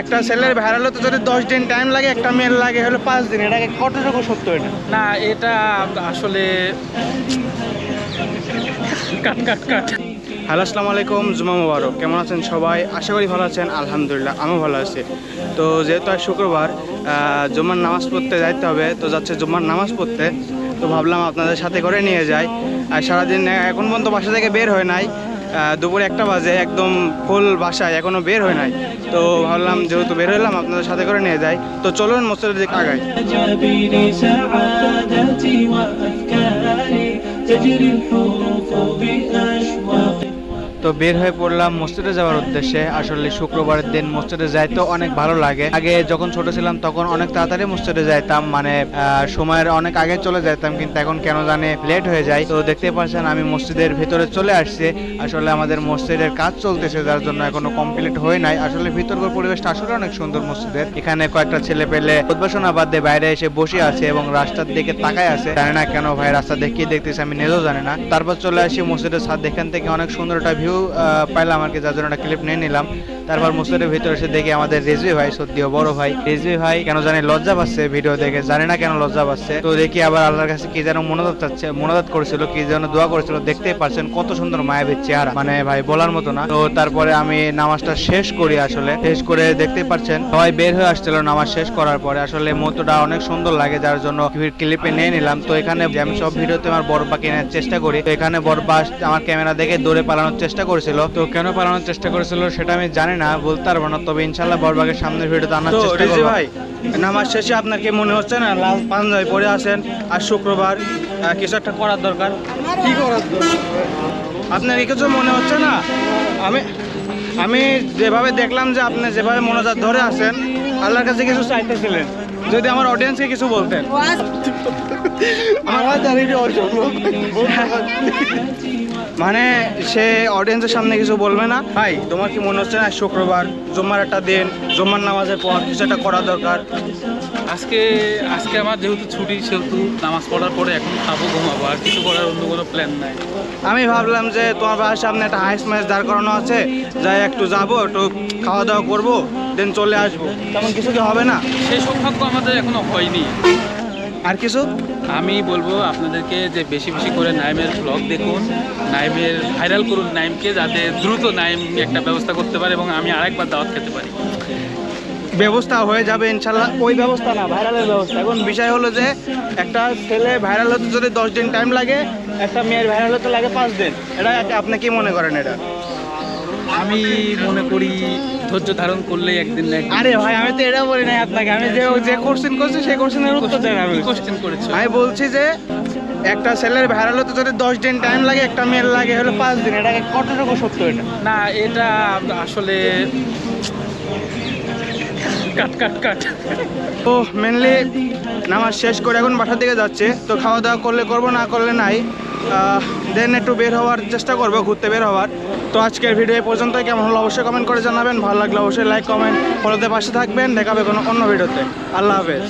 একটা ছেলের ভাইরাল হতে যদি দশ দিন টাইম লাগে একটা মেয়ের লাগে হলো পাঁচ দিন। এটাকে কতটুকু সত্য এটা? না এটা আসলে কাট কাট কাট। হ্যালো আসসালামু আলাইকুম জুমা মুবারক। কেমন আছেন সবাই? আশা করি ভালো আছেন আলহামদুলিল্লাহ আমিও ভালো আছি। তো যেহেতু আজ শুক্রবার আহ, জুম্মার নামাজ পড়তে যাইতে হবে তো যাচ্ছে জুম্মার নামাজ পড়তে। তো ভাবলাম আপনাদের সাথে করে নিয়ে যাই। আর সারাদিন এখন পর্যন্ত বাসা থেকে বের হয় নাই। দুপুরে একটা বাজে একদম ফুল বাসায় এখনো বের হয় নাই তো ভাবলাম যেহেতু বের হলাম আপনাদের সাথে করে নিয়ে যাই তো চলুন মসজিদের দিকে আগাই جبين سعادتي وأفكاري تجري الحروف بأشواقي তো বের হয়ে পড়লাম মসজিদে যাওয়ার উদ্দেশ্যে। আসলে শুক্রবারের দিন মসজিদে যাইতে অনেক ভালো লাগে। আগে যখন ছোট ছিলাম তখন অনেক তাড়াতাড়ি মসজিদে যাইতাম মানে সময়ের অনেক আগে চলে যেতাম কিন্তু এখন কেন জানে লেট হয়ে যায়। তো দেখতে পাচ্ছেন আমি মসজিদের ভিতরে চলে আসছি। আসলে আমাদের মসজিদের কাজ চলতেছে, যার জন্য এখনও কমপ্লিট হয়ে নাই। আসলে ভিতরকার পরিবেশটা আসলে অনেক সুন্দর মসজিদের। এখানে কয়েকটা ছেলে পেলে উদ্বাসনা বাদ বাইরে এসে বসে আছে এবং রাস্তার দিকে তাকায় আছে। জানি না কেন ভাই, রাস্তা দেখে দেখতেছি, আমি নিজেও জানি না। তারপর চলে আসি মসজিদের ছাদ। এখান থেকে অনেক সুন্দর একটা ভিউ পাইলাম আর কি যার জন্য একটা ক্লিপ নিয়ে নিলাম। তারপর মসজিদের ভিতরে এসে দেখি আমাদের রেজবি ভাই, সত্যিও বড় ভাই। রেজবি ভাই কেন জানি লজ্জা পাচ্ছে ভিডিও দেখে, জানি না কেন লজ্জা পাচ্ছে। তো দেখি আবার আল্লাহর কাছে কি যেন মনোদত চাচ্ছে, মনোদত করেছিল, কি যেন দোয়া করেছিল। দেখতেই পারছেন কত সুন্দর মায়াবীর চেহারা। মানে ভাই, বলার মতো না। তো তারপরে আমি নামাজটা শেষ করি আসলে। শেষ করে দেখতে পারছেন, সবাই বের হয়ে আসছিল নামাজ শেষ করার পরে। আসলে মতোটা অনেক সুন্দর লাগে, যার জন্য ক্লিপে নিয়ে নিলাম। তো এখানে আমি সব ভিডিওতে আমার বরবা কেনার চেষ্টা করি। তো এখানে বরবা আমার ক্যামেরা দেখে দৌড়ে পালানোর চেষ্টা করেছিল। তো কেন পালানোর চেষ্টা করেছিল সেটা আমি জানি না বলতে পারব না তবে ইনশাল্লাহ বড়বাগের সামনের ভিডিওতে আনার চেষ্টা করব। ভাই নামাজ শেষে আপনার কি মনে হচ্ছে না লাল পাঞ্জাবি পরে আছেন আর শুক্রবার কিছু একটা করার দরকার? কি করার দরকার? আপনার কি কিছু মনে হচ্ছে না? আমি আমি যেভাবে দেখলাম যে আপনি যেভাবে মনোজাত ধরে আছেন আল্লাহর কাছে কিছু চাইতেছিলেন। যদি আমার অডিয়েন্সকে কিছু বলতেন। মানে সে অডিয়েন্সের সামনে কিছু বলবে না। ভাই তোমার কি মনে হচ্ছে না শুক্রবার জুম্মার একটা দিন জুম্মার নামাজের পর কিছু একটা করা দরকার? আজকে আজকে আমার যেহেতু ছুটি সেহেতু নামাজ পড়ার পরে এখন খাব ঘুমাবো আর কিছু করার অন্য কোনো প্ল্যান নাই। আমি ভাবলাম যে তোমার বাসার সামনে একটা হাইস ম্যাচ দাঁড় করানো আছে যাই একটু যাব একটু খাওয়া দাওয়া করব দেন চলে আসব। তেমন কিছু কি হবে না? সেই সৌভাগ্য আমাদের এখনও হয়নি। আর কিছু? আমি বলব আপনাদেরকে যে বেশি বেশি করে নাইমের ব্লগ দেখুন নাইমের ভাইরাল করুন নাইমকে যাতে দ্রুত নাইম একটা ব্যবস্থা করতে পারে এবং আমি আরেকবার দাওয়াত খেতে পারি। ব্যবস্থা হয়ে যাবে ইনশাল্লাহ। ওই ব্যবস্থা না ভাইরালের ব্যবস্থা। এখন বিষয় হলো যে একটা ছেলে ভাইরাল হতে যদি দশ দিন টাইম লাগে একটা মেয়ের ভাইরাল হতে লাগে পাঁচ দিন। এটা আপনি কি মনে করেন এটা? আমি মনে করি ধৈর্য ধারণ করলেই একদিন না আরে ভাই আমি তো এটা বলি নাই আপনাকে। আমি যে যে কোশ্চেন করছি সেই কোশ্চেনের উত্তর দেন আমি। কোশ্চেন করেছ? আমি বলছি যে একটা ছেলের ভাইরাল হতে যদি দশ দিন টাইম লাগে একটা মেয়ের লাগে হলো পাঁচ দিন। এটাকে কতটুকু সত্য এটা? না এটা আসলে কাট কাট কাট মেনলি নামাজ শেষ করে এখন বাসার দিকে যাচ্ছে। তো খাওয়া দাওয়া করলে করব, না করলে নাই। দেন একটু বের হওয়ার চেষ্টা করব, ঘুরতে বের হওয়ার। তো আজকের ভিডিও এই পর্যন্ত কেমন হলো অবশ্যই কমেন্ট করে জানাবেন। ভালো লাগলে অবশ্যই লাইক কমেন্ট ফলোতে পাশে থাকবেন। দেখাবে কোনো অন্য ভিডিওতে আল্লাহ হাফেজ।